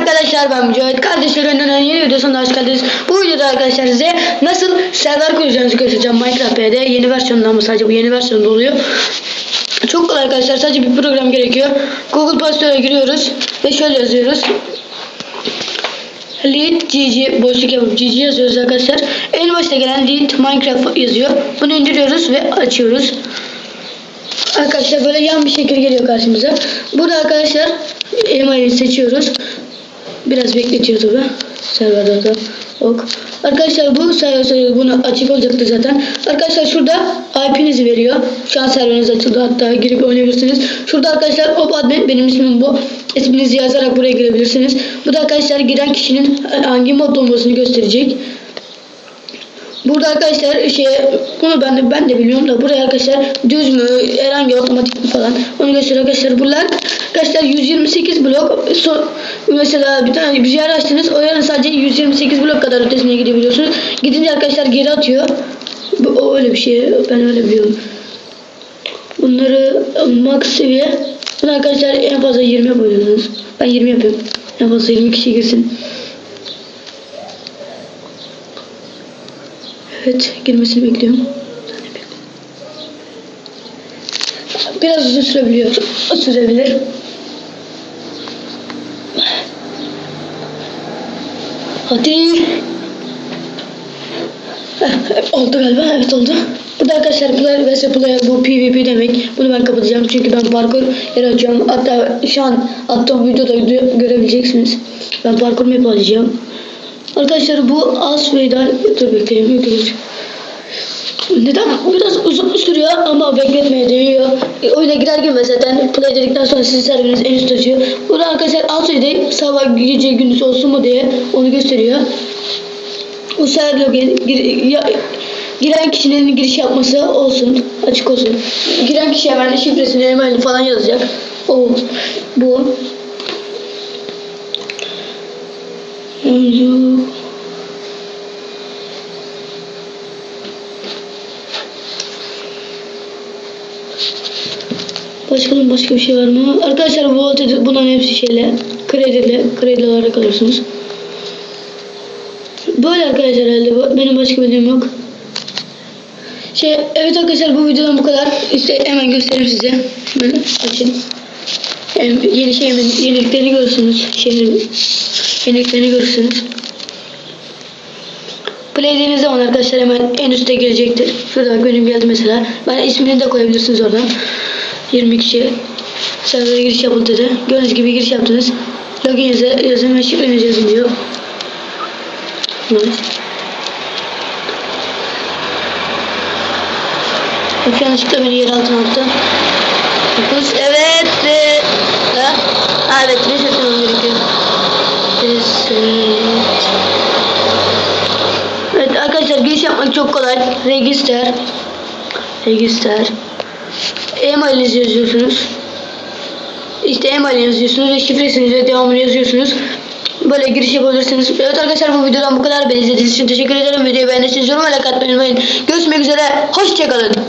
arkadaşlar ben Mücahit. Kardeşlerimden yeni videosuna hoş geldiniz. Bu videoda arkadaşlar size nasıl server kuracağınızı göstereceğim. Minecraft P'de yeni versiyonunda ama sadece bu yeni versiyonda oluyor. Çok kolay arkadaşlar. Sadece bir program gerekiyor. Google Play giriyoruz ve şöyle yazıyoruz. Lead GG boşluk yapıp GG yazıyoruz arkadaşlar. En başta gelen Lead Minecraft yazıyor. Bunu indiriyoruz ve açıyoruz. Arkadaşlar böyle yan bir şekil geliyor karşımıza. Burada arkadaşlar emaili seçiyoruz. Biraz bekletiyor tabi. Serverda da ok. Arkadaşlar bu server bunu açık olacaktır zaten. Arkadaşlar şurada IP'nizi veriyor. Şu an serveriniz açıldı hatta girip oynayabilirsiniz. Şurada arkadaşlar hop admin benim ismim bu. İsminizi yazarak buraya girebilirsiniz. Bu da arkadaşlar giren kişinin hangi mod olmasını gösterecek. Burada arkadaşlar şey bunu ben de ben de biliyorum da buraya arkadaşlar düz mü herhangi otomatik mi falan onu gösteriyor arkadaşlar. Bunlar arkadaşlar 128 blok. So, mesela bir tane bir yer açtınız o yerin sadece 128 blok kadar ötesine gidebiliyorsunuz. Gidince arkadaşlar geri atıyor. Bu o öyle bir şey ben öyle biliyorum. Bunları max seviye. Bunu arkadaşlar en fazla 20 yapıyorsunuz ben 20 yapıyorum. En fazla 20 kişi girsin Evet, girmesini bekliyorum. Biraz uzun sürebiliyor. Sürebilir. Hadi. Heh, oldu galiba. Evet oldu. Burada arkadaşlar player vs player bu PvP demek. Bunu ben kapatacağım çünkü ben parkur yaratacağım. Hatta şu an attığım videoda gö- görebileceksiniz. Ben parkur map alacağım. Arkadaşlar bu az veydan dur bekleyin yükleyici. Neden? Biraz uzun sürüyor ama bekletmeye değiyor. E, oyuna girer girmez zaten play dedikten sonra sizin serveriniz en üst açıyor. Burada arkadaşlar alt sayıda sabah gece gündüz olsun mu diye onu gösteriyor. Bu server login gir, ya, giren kişinin giriş yapması olsun. Açık olsun. Giren kişi hemen şifresini hemen falan yazacak. O bu. Mevzu. Başka başka bir şey var mı? Arkadaşlar bu bunların hepsi şeyle kredili kredi olarak alırsınız. Böyle arkadaşlar herhalde. Benim başka bildiğim yok. Şey evet arkadaşlar bu videodan bu kadar. İşte hemen göstereyim size. Hemen açayım. Hem yeni şeyimin yeniliklerini görürsünüz. Şehrimin yeniliklerini görürsünüz. Play dediğiniz zaman arkadaşlar hemen en üstte gelecektir. Şurada benim geldi mesela. Ben ismini de koyabilirsiniz oradan. 20 kişi servere giriş yapıldı dedi. Gördüğünüz gibi giriş yaptınız. Login yazı, yazın ve şifrenizi yazın diyor. Evet. Yanlışlıkla beni yer altına attı. 9 evet ha evet reset etmem gerekiyor. Reset. Evet arkadaşlar giriş yapmak çok kolay. Register. Register. E-mailinizi yazıyorsunuz. İşte e-mail yazıyorsunuz ve şifresini ve devamını yazıyorsunuz. Böyle giriş yapabilirsiniz. Evet arkadaşlar bu videodan bu kadar. Beni izlediğiniz için teşekkür ederim. Videoyu beğendiyseniz yorum ve like atmayı unutmayın. Görüşmek üzere. Hoşçakalın.